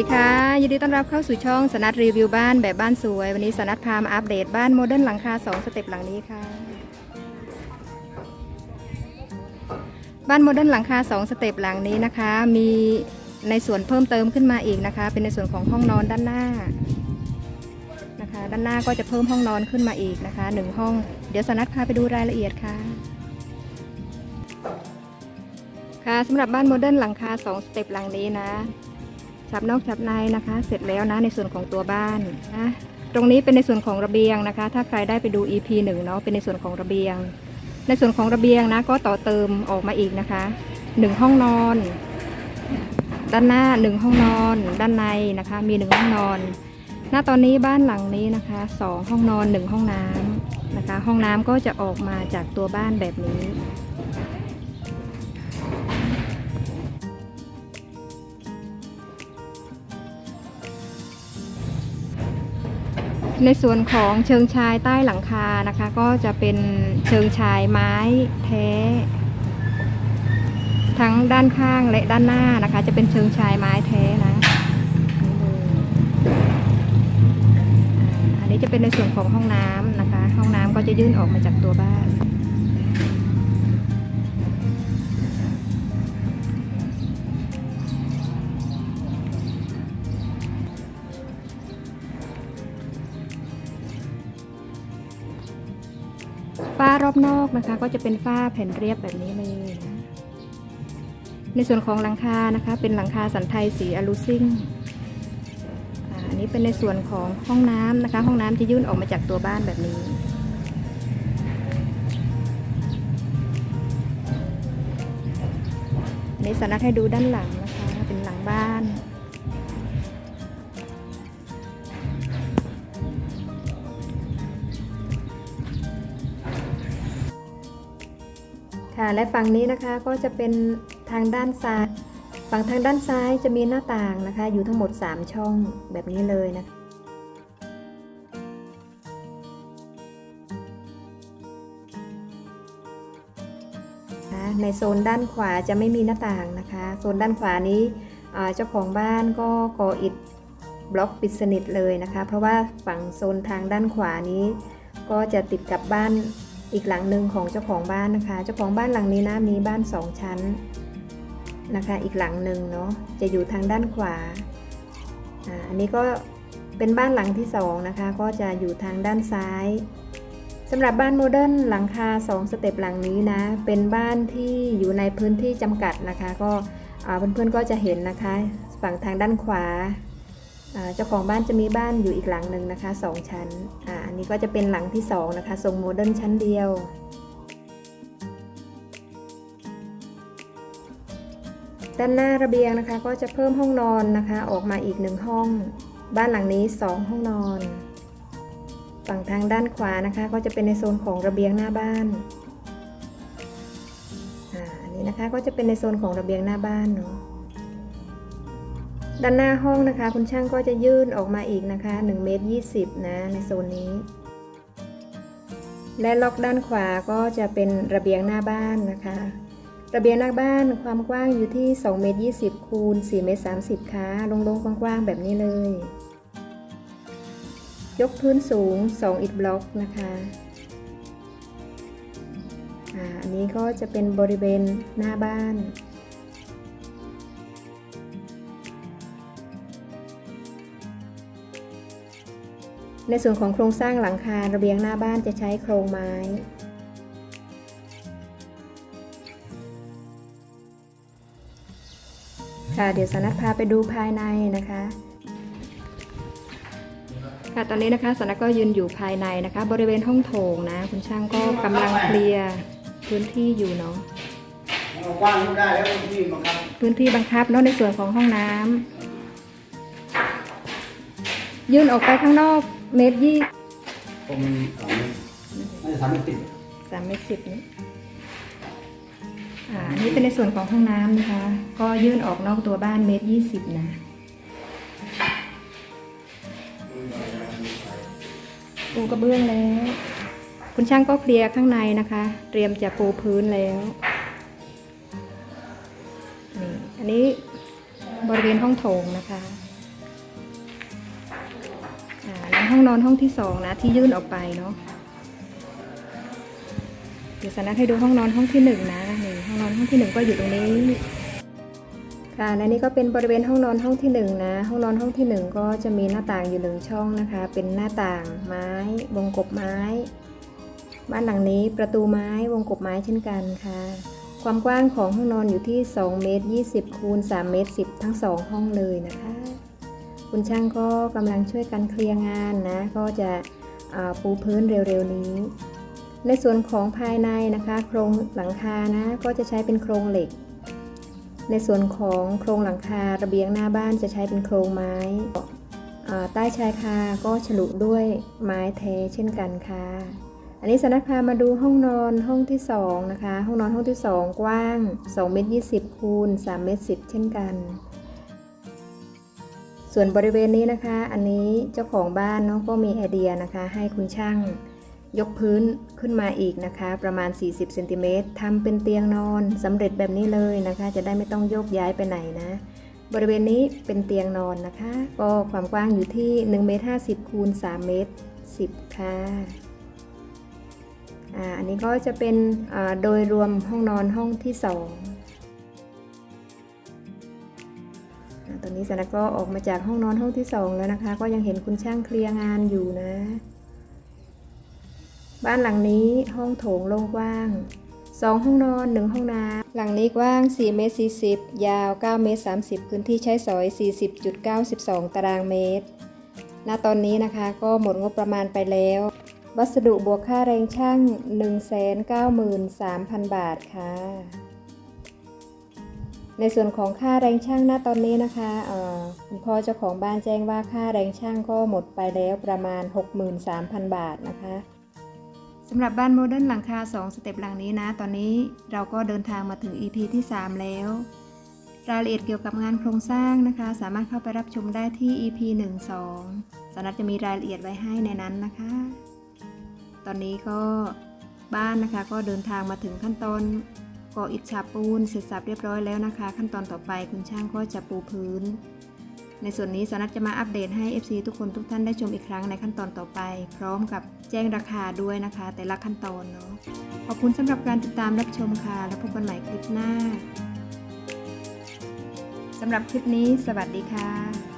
ดีค่ะยินดีต้อนรับเข้าสู่ช่องสนัดรีวิวบ้านแบบบ้านสวย วันนี้สนัดพามาอัปเดตบ้านโมเดิร์นหลังคา 2 สเต็ปหลังนี้ค่ะ บ้านโมเดิร์นหลังคา 2 สเต็ปหลังนี้นะคะ มีในส่วนเพิ่มเติมขึ้นมาอีกนะคะ เป็นในส่วนของห้องนอนด้านหน้านะคะ ด้านหน้าก็จะเพิ่มห้องนอนขึ้นมาอีกนะคะหนึ่งห้อง เดี๋ยวสนัดพาไปดูรายละเอียดค่ะค่ะสำหรับบ้านโมเดิร์นหลังคา 2 สเต็ปหลังนี้นะ ฉับนอกฉับในนะคะ เสร็จแล้วนะในส่วนของตัวบ้านนะตรงนี้เป็นในส่วนของระเบียงนะคะ ถ้าใครได้ไปดู EP หนึ่งเนาะเป็นในส่วนของระเบียง ในส่วนของระเบียงนะก็ต่อเติมออกมาอีกนะคะหนึ่งห้องนอน ด้านหน้าหนึ่งห้องนอน ด้านในนะคะ มีหนึ่งห้องนอนณตอนนี้บ้านหลังนี้นะคะสองห้องนอนหนึ่งห้องน้ำนะคะ ห้องน้ำก็จะออกมาจากตัวบ้านแบบนี้ ในส่วนของเชิงชายใต้หลังคานะคะ ก็จะเป็นเชิงชายไม้แท้ ทั้งด้านข้างและด้านหน้านะคะ จะเป็นเชิงชายไม้แท้นะอันนี้จะเป็นในส่วนของห้องน้ำนะคะ ห้องน้ำก็จะยื่นออกมาจากตัวบ้าน ฝ้ารอบนอกนะคะก็จะเป็นฝ้าแผ่นเรียบแบบนี้เลยนะในส่วนของหลังคานะคะ เป็นหลังคาสันไทยสีอลูซิ่งอันนี้เป็นในส่วนของห้องน้ำนะคะ ห้องน้ำจะยื่นออกมาจากตัวบ้านแบบนี้อันนี้สานัดให้ดูด้านหลัง ค่ะและฝั่งนี้นะคะก็จะเป็นทางด้านซ้าย ฝั่งทางด้านซ้ายจะมีหน้าต่างนะคะ อยู่ทั้งหมด 3 ช่องแบบนี้เลยนะคะในโซนด้านขวาจะไม่มีหน้าต่างนะคะ โซนด้านขวานี้เจ้าของบ้านก็ก่ออิฐบล็อกปิดสนิทเลยนะคะ เพราะว่าฝั่งโซนทางด้านขวานี้ ก็จะติดกับบ้าน อีกหลังหนึ่งของเจ้าของบ้านนะคะ เจ้าของบ้านหลังนี้นะมีบ้านสองชั้นนะคะ อีกหลังหนึ่งเนาะจะอยู่ทางด้านขวาอ่าอันนี้ก็เป็นบ้านหลังที่สองนะคะ ก็จะอยู่ทางด้านซ้ายสำหรับบ้านโมเดิร์นหลังคา 2 สเต็ปหลังนี้นะ เป็นบ้านที่อยู่ในพื้นที่จำกัดนะคะ ก็อ่าเพื่อนๆก็จะเห็นนะคะ ฝั่งทางด้านขวาเจ้าของบ้านจะมีบ้านอยู่อีกหลังหนึ่งนะคะสองชั้นอ่า นี้ก็จะเป็นหลังที่สองนะคะทรงโมเดิร์นชั้นเดียว ด้านหน้าระเบียงนะคะก็จะเพิ่มห้องนอนนะคะ ออกมาอีกหนึ่งห้อง บ้านหลังนี้สองห้องนอน ฝั่งทางด้านขวานะคะ ก็จะเป็นในโซนของระเบียงหน้าบ้านอ่าอันนี้นะคะก็จะเป็นในโซนของระเบียงหน้าบ้านเนาะ ด้านหน้าห้องนะคะ คุณช่างก็จะยื่นออกมาอีกนะคะ1เมตร20 นะในโซนนี้ และล็อกด้านขวาก็จะเป็นระเบียงหน้าบ้านนะคะ ระเบียงหน้าบ้านความกว้างอยู่ที่2เมตร20 คูณ4เมตร30ค่ะลงๆกว้างๆแบบนี้เลย ยกพื้นสูง 2 อิฐบล็อกนะคะอันนี้ก็จะเป็นบริเวณหน้าบ้าน ในส่วนของโครงสร้างหลังคาระเบียงหน้าบ้านจะใช้โครงไม้ ค่ะเดี๋ยวสนัดพาไปดูภายในนะคะ ค่ะตอนนี้นะคะสนัดก็ยืนอยู่ภายในนะคะ บริเวณห้องโถงนะ คุณช่างก็กำลังเคลียร์พื้นที่อยู่เนาะเอากว้างไม่ได้แล้วพี่บังคับพื้นที่บังคับเนาะในส่วนของห้องน้ำยื่นออกไปข้างนอก เมตรยี่ผมสามไม่ได้สามไม่ติดสามเมตรสิบนี่อ่าอันนี่เป็นในส่วนของห้องน้ำนะคะ ก็ยื่นออกนอกตัวบ้านเมตรยี่สิบนะปูกระเบื้องแล้ว คุณช่างก็เคลียร์ข้างในนะคะ เตรียมจะปูพื้นแล้วนี่อันนี้บริเวณห้องโถงนะคะ ห้องนอนห้องที่สองนะที่ยื่นออกไปเนาะเดี๋ยวสนัดให้ดูห้องนอนห้องที่หนึ่งนะนี่ห้องนอนห้องที่หนึ่งก็อยู่ตรงนี้ค่ะและนี่ก็เป็นบริเวณห้องนอนห้องที่หนึ่งนะห้องนอนห้องที่หนึ่งก็จะมีหน้าต่างอยู่หนึ่งช่องนะคะ เป็นหน้าต่างไม้วงกบไม้ บ้านหลังนี้ประตูไม้วงกบไม้เช่นกันค่ะ ความกว้างของห้องนอนอยู่ที่2เมตร20คูณ3เมตร10 ทั้ง 2 ห้องเลยนะคะ คุณช่างก็กำลังช่วยกันเคลียร์งานนะ ก็จะปูพื้นเร็วๆนี้ ในส่วนของภายในนะคะ โครงหลังคานะ ก็จะใช้เป็นโครงเหล็ก ในส่วนของโครงหลังคาระเบียงหน้าบ้านจะใช้เป็นโครงไม้ใต้ชายคาก็ฉลุด้วยไม้แท้เช่นกันค่ะ อันนี้สนักพามาดูห้องนอนห้องที่2นะคะ ห้องนอนห้องที่ 2 กว้าง2เมตร20คูณ3เมตร10 เช่นกัน ส่วนบริเวณนี้นะคะ อันนี้เจ้าของบ้านเนาะก็มีไอเดียนะคะ ให้คุณช่างยกพื้นขึ้นมาอีกนะคะ ประมาณ 40เซนติเมตรทำเป็นเตียงนอนสำเร็จแบบนี้เลยนะคะ จะได้ไม่ต้องโยกย้ายไปไหนนะ บริเวณนี้เป็นเตียงนอนนะคะ ก็ความกว้างอยู่ที่1เมตร50คูณ3เมตร10 ค่ะอันนี้ก็จะเป็นโดยรวมห้องนอนห้องที่ 2 นี้สาระก็ออกมาจากห้องนอนห้องที่สองแล้วนะคะ ก็ยังเห็นคุณช่างเคลียร์งานอยู่นะ บ้านหลังนี้ห้องโถงโล่งว่างสองห้องนอนหนึ่งห้องน้ำหลังนี้กว้าง4เมตร40 ยาว9เมตร30 พื้นที่ใช้สอย 40.92 ตารางเมตร ณ ตอนนี้นะคะก็หมดงบประมาณไปแล้ว วัสดุบวกค่าแรงช่าง 193,000 บาทค่ะ ในส่วนของค่าแรงช่างณตอนนี้นะคะคุณพ่อเจ้าของบ้านแจ้งว่าค่าแรงช่างก็หมดไปแล้วประมาณ 63,000 บาทนะคะสำหรับบ้านโมเดิร์นหลังคา 2 สเต็ปหลังนี้นะ ตอนนี้เราก็เดินทางมาถึง EP ที่ 3 แล้ว รายละเอียดเกี่ยวกับงานโครงสร้างนะคะ สามารถเข้าไปรับชมได้ที่ EP 1 2สนัดจะมีรายละเอียดไว้ให้ในนั้นนะคะ ตอนนี้ก็บ้านนะคะก็เดินทางมาถึงขั้นตอน ก่ออิฐฉาบปูนเสร็จสับเรียบร้อยแล้วนะคะ ขั้นตอนต่อไปคุณช่างก็จะปูพื้น ในส่วนนี้สนัดจะมาอัปเดตให้ FC ทุกคนทุกท่านได้ชมอีกครั้งในขั้นตอนต่อไป พร้อมกับแจ้งราคาด้วยนะคะ แต่ละขั้นตอนเนาะขอบคุณสำหรับการติดตามรับชมค่ะ แล้วพบกันใหม่คลิปหน้าสำหรับคลิปนี้ สวัสดีค่ะ